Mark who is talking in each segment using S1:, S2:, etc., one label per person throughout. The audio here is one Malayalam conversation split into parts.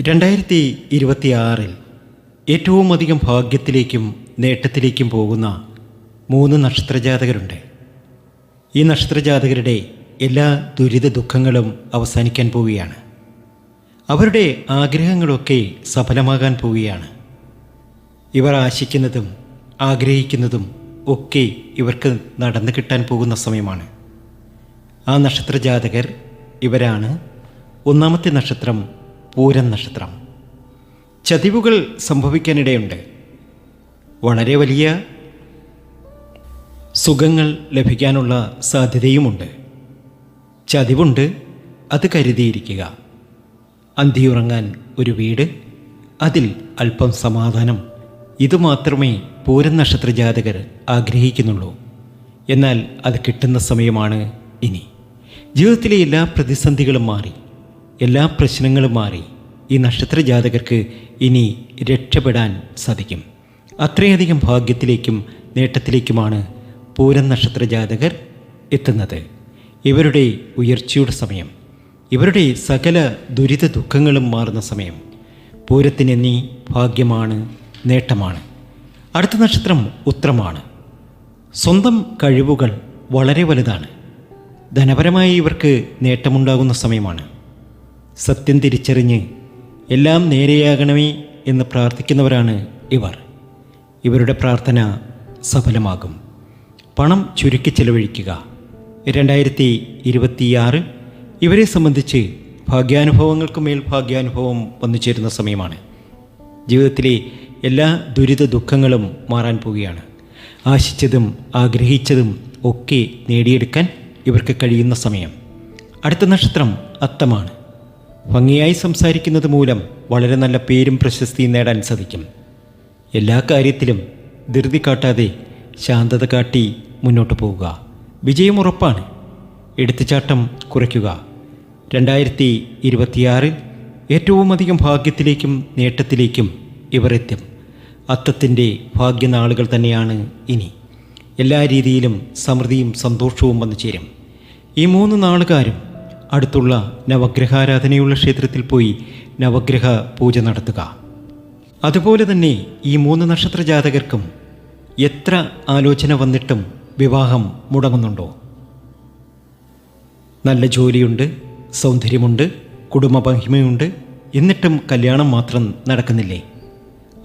S1: രണ്ടായിരത്തി ഇരുപത്തിയാറിൽ ഏറ്റവും അധികം ഭാഗ്യത്തിലേക്കും നേട്ടത്തിലേക്കും പോകുന്ന മൂന്ന് നക്ഷത്രജാതകരുണ്ട്. ഈ നക്ഷത്രജാതകരുടെ എല്ലാ ദുരിത ദുഃഖങ്ങളും അവസാനിക്കാൻ പോവുകയാണ്. അവരുടെ ആഗ്രഹങ്ങളൊക്കെ സഫലമാകാൻ പോവുകയാണ്. ഇവർ ആശിക്കുന്നതും ആഗ്രഹിക്കുന്നതും ഒക്കെ ഇവർക്ക് നടന്നു കിട്ടാൻ പോകുന്ന സമയമാണ്. ആ നക്ഷത്രജാതകർ ഇവരാണ്. ഒന്നാമത്തെ നക്ഷത്രം പൂരം നക്ഷത്രം. ചതിവുകൾ സംഭവിക്കാനിടയുണ്ട്. വളരെ വലിയ സുഖങ്ങൾ ലഭിക്കാനുള്ള സാധ്യതയുമുണ്ട്. ചതിവുണ്ട് അത് കരുതിയിരിക്കുക. അന്തിയുറങ്ങാൻ ഒരു വീട് അതിൽ അല്പം സമാധാനം. ഇതുമാത്രമേ പൂരം നക്ഷത്ര ജാതകർ ആഗ്രഹിക്കുന്നുള്ളൂ. എന്നാൽ അത് കിട്ടുന്ന സമയമാണ് ഇനി. ജീവിതത്തിലെ എല്ലാ പ്രതിസന്ധികളും മാറി. എല്ലാ പ്രശ്നങ്ങളും മാറി ഈ നക്ഷത്ര ജാതകർക്ക് ഇനി രക്ഷപ്പെടാൻ സാധിക്കും. അത്രയധികം ഭാഗ്യത്തിലേക്കും നേട്ടത്തിലേക്കുമാണ് പൂരം നക്ഷത്ര ജാതകർ എത്തുന്നത്. ഇവരുടെ ഉയർച്ചയുടെ സമയം ഇവരുടെ സകല ദുരിത ദുഃഖങ്ങളും മാറുന്ന സമയം പൂരത്തിന് നീ ഭാഗ്യമാണ് നേട്ടമാണ്. അടുത്ത നക്ഷത്രം ഉത്രമാണ്. സ്വന്തം കഴിവുകൾ വളരെ വലുതാണ്. ധനപരമായി ഇവർക്ക് നേട്ടമുണ്ടാകുന്ന സമയമാണ്. സത്യം തിരിച്ചറിഞ്ഞ് എല്ലാം നേരെയാകണമേ എന്ന് പ്രാർത്ഥിക്കുന്നവരാണ് ഇവർ. ഇവരുടെ പ്രാർത്ഥന സഫലമാകും. പണം ചുരുക്കി ചെലവഴിക്കുക. രണ്ടായിരത്തി ഇരുപത്തിയാറ് ഇവരെ സംബന്ധിച്ച് ഭാഗ്യാനുഭവങ്ങൾക്ക് മേൽ ഭാഗ്യാനുഭവം വന്നു ചേരുന്ന സമയമാണ്. ജീവിതത്തിലെ എല്ലാ ദുരിത ദുഃഖങ്ങളും മാറാൻ പോവുകയാണ്. ആശിച്ചതും ആഗ്രഹിച്ചതും ഒക്കെ നേടിയെടുക്കാൻ ഇവർക്ക് കഴിയുന്ന സമയം. അടുത്ത നക്ഷത്രം അത്തമാണ്. ഭംഗിയായി സംസാരിക്കുന്നത് മൂലം വളരെ നല്ല പേരും പ്രശസ്തിയും നേടാൻ സാധിക്കും. എല്ലാ കാര്യത്തിലും ധൃതി കാട്ടാതെ ശാന്തത കാട്ടി മുന്നോട്ട് പോവുക. വിജയം ഉറപ്പാണ്. എടുത്തുചാട്ടം കുറയ്ക്കുക. രണ്ടായിരത്തി ഇരുപത്തിയാറിൽ ഏറ്റവും അധികം ഭാഗ്യത്തിലേക്കും നേട്ടത്തിലേക്കും ഇവർ എത്തും. അത്തത്തിന്റെ ഭാഗ്യനാളുകൾ തന്നെയാണ് ഇനി. എല്ലാ രീതിയിലും സമൃദ്ധിയും സന്തോഷവും വന്നു ചേരും ഈ മൂന്ന് നാളുകാരും അടുത്തുള്ള നവഗ്രഹാരാധനയുള്ള ക്ഷേത്രത്തിൽ പോയി നവഗ്രഹ പൂജ നടത്തുക. അതുപോലെ തന്നെ ഈ മൂന്ന് നക്ഷത്ര ജാതകർക്കും എത്ര ആലോചന വന്നിട്ടും വിവാഹം മുടങ്ങുന്നുണ്ടോ? നല്ല ജോലിയുണ്ട് സൗന്ദര്യമുണ്ട് കുടുംബ മഹിമയുണ്ട് എന്നിട്ടും കല്യാണം മാത്രം നടക്കുന്നില്ലേ?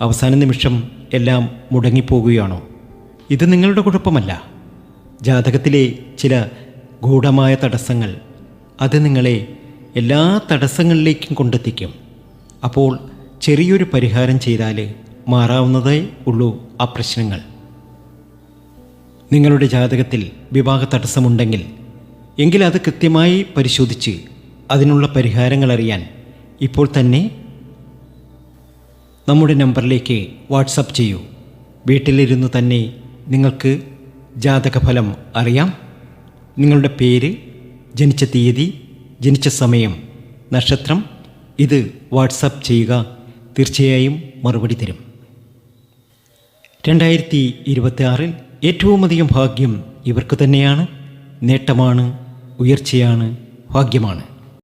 S1: അവസാന നിമിഷം എല്ലാം മുടങ്ങിപ്പോകുകയാണോ? ഇത് നിങ്ങളുടെ കുഴപ്പമല്ല. ജാതകത്തിലെ ചില ഗൂഢമായ തടസ്സങ്ങൾ അത് നിങ്ങളെ എല്ലാ തടസ്സങ്ങളിലേക്കും കൊണ്ടെത്തിക്കും. അപ്പോൾ ചെറിയൊരു പരിഹാരം ചെയ്താൽ മാറാവുന്നതേ ഉള്ളൂ ആ പ്രശ്നങ്ങൾ. നിങ്ങളുടെ ജാതകത്തിൽ വിവാഹ തടസ്സമുണ്ടെങ്കിൽ എങ്കിൽ അത് കൃത്യമായി പരിശോധിച്ച് അതിനുള്ള പരിഹാരങ്ങൾ അറിയാൻ ഇപ്പോൾ തന്നെ നമ്മുടെ നമ്പറിലേക്ക് വാട്സപ്പ് ചെയ്യൂ. വീട്ടിലിരുന്ന് തന്നെ നിങ്ങൾക്ക് ജാതകഫലം അറിയാം. നിങ്ങളുടെ പേര് ജനിച്ച തീയതി ജനിച്ച സമയം നക്ഷത്രം ഇത് വാട്സപ്പ് ചെയ്യുക തീർച്ചയായും മറുപടി തരും. രണ്ടായിരത്തി ഇരുപത്തിയാറിൽ ഏറ്റവും അധികം ഭാഗ്യം ഇവർക്ക് തന്നെയാണ്. നേട്ടമാണ് ഉയർച്ചയാണ് ഭാഗ്യമാണ്.